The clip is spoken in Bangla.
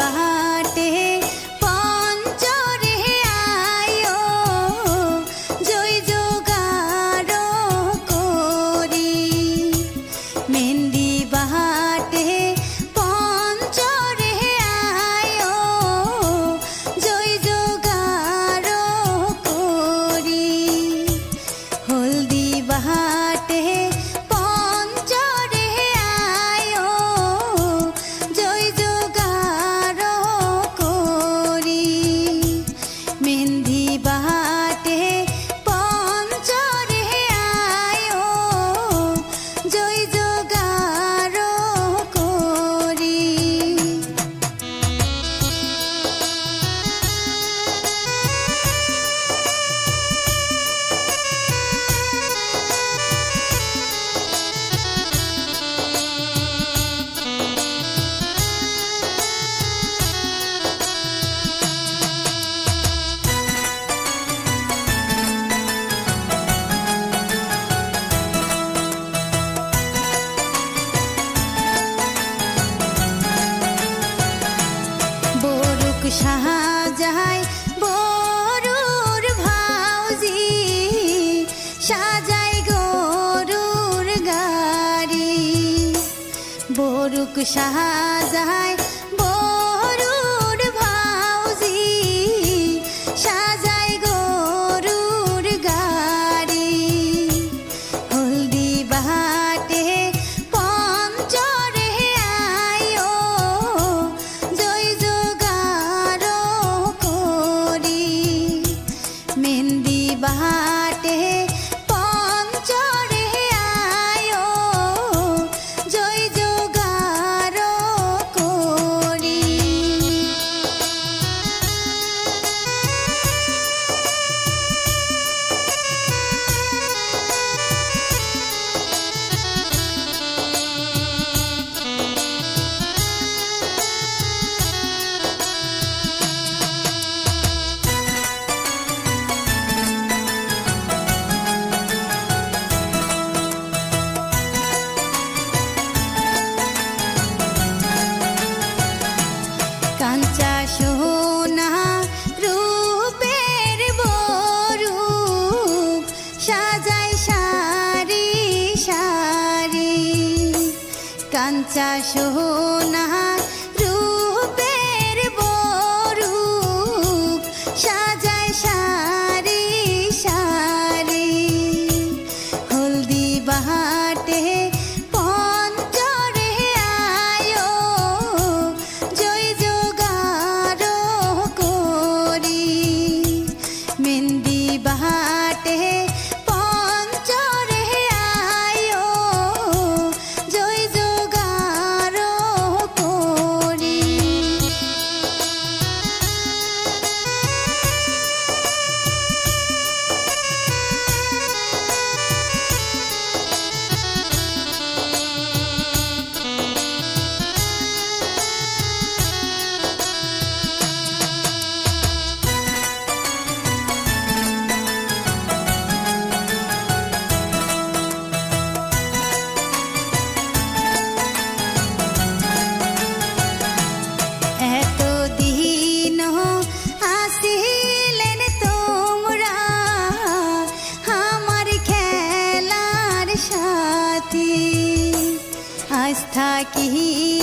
far সাজায় বড়ুর ভাউজি সাজায় গরুর গাড়ি। বড়ুক সাজায় সাজাই সারি সারি কাঞ্চা সোনা की